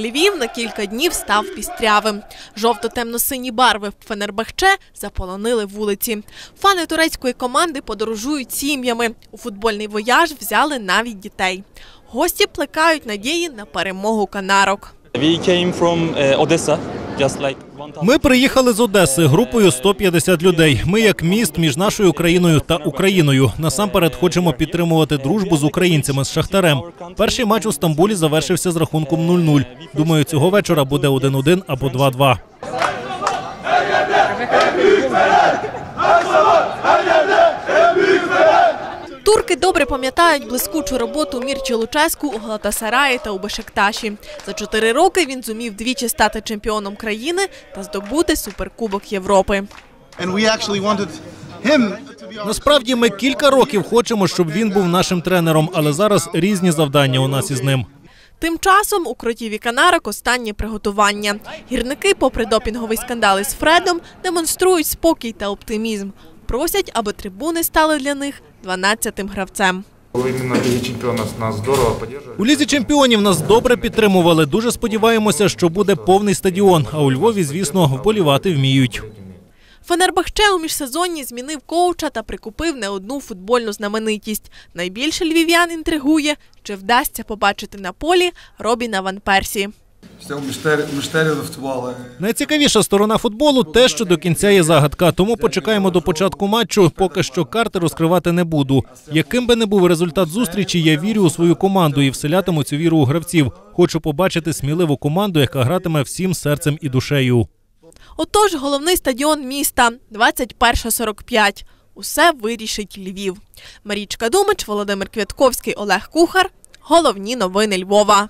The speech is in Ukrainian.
Львів на кілька днів став пістрявим. Жовто-темно-сині барви Фенербахче заполонили вулиці. Фани турецької команди подорожують сім'ями. У футбольний вояж взяли навіть дітей. Гості плекають надії на перемогу канарок. We came from Odessa, 1000. Ми приїхали з Одеси групою 150 людей. Ми як міст між нашою країною та Україною. Насамперед хочемо підтримувати дружбу з українцями з Шахтарем. Перший матч у Стамбулі завершився з рахунком 0-0. Думаю, цього вечора буде 1-1 або 2-2. Добре пам'ятають блискучу роботу Мірчі Луческу у Галатасараї та у Бешикташі. За чотири роки він зумів двічі стати чемпіоном країни та здобути суперкубок Європи. Насправді ми кілька років хочемо, щоб він був нашим тренером, але зараз різні завдання у нас із ним. Тим часом у кротіві канарок останні приготування. Гірники, попри допінговий скандал із Фредом, демонструють спокій та оптимізм. Просять, аби трибуни стали для них 12-тим гравцем. У лізі чемпіонів нас добре підтримували. Дуже сподіваємося, що буде повний стадіон. А у Львові, звісно, вболівати вміють. Фенербахче у міжсезонні змінив коуча та прикупив не одну футбольну знаменитість. Найбільше львів'ян інтригує, чи вдасться побачити на полі Робіна Ван Персі. Найцікавіша сторона футболу те, що до кінця є загадка. Тому почекаємо до початку матчу. Поки що карти розкривати не буду. Яким би не був результат зустрічі, я вірю у свою команду і вселятиму цю віру у гравців. Хочу побачити сміливу команду, яка гратиме всім серцем і душею. Отож, головний стадіон міста 21.45. Усе вирішить Львів. Марічка Думич, Володимир Квятковський, Олег Кухар. Головні новини Львова.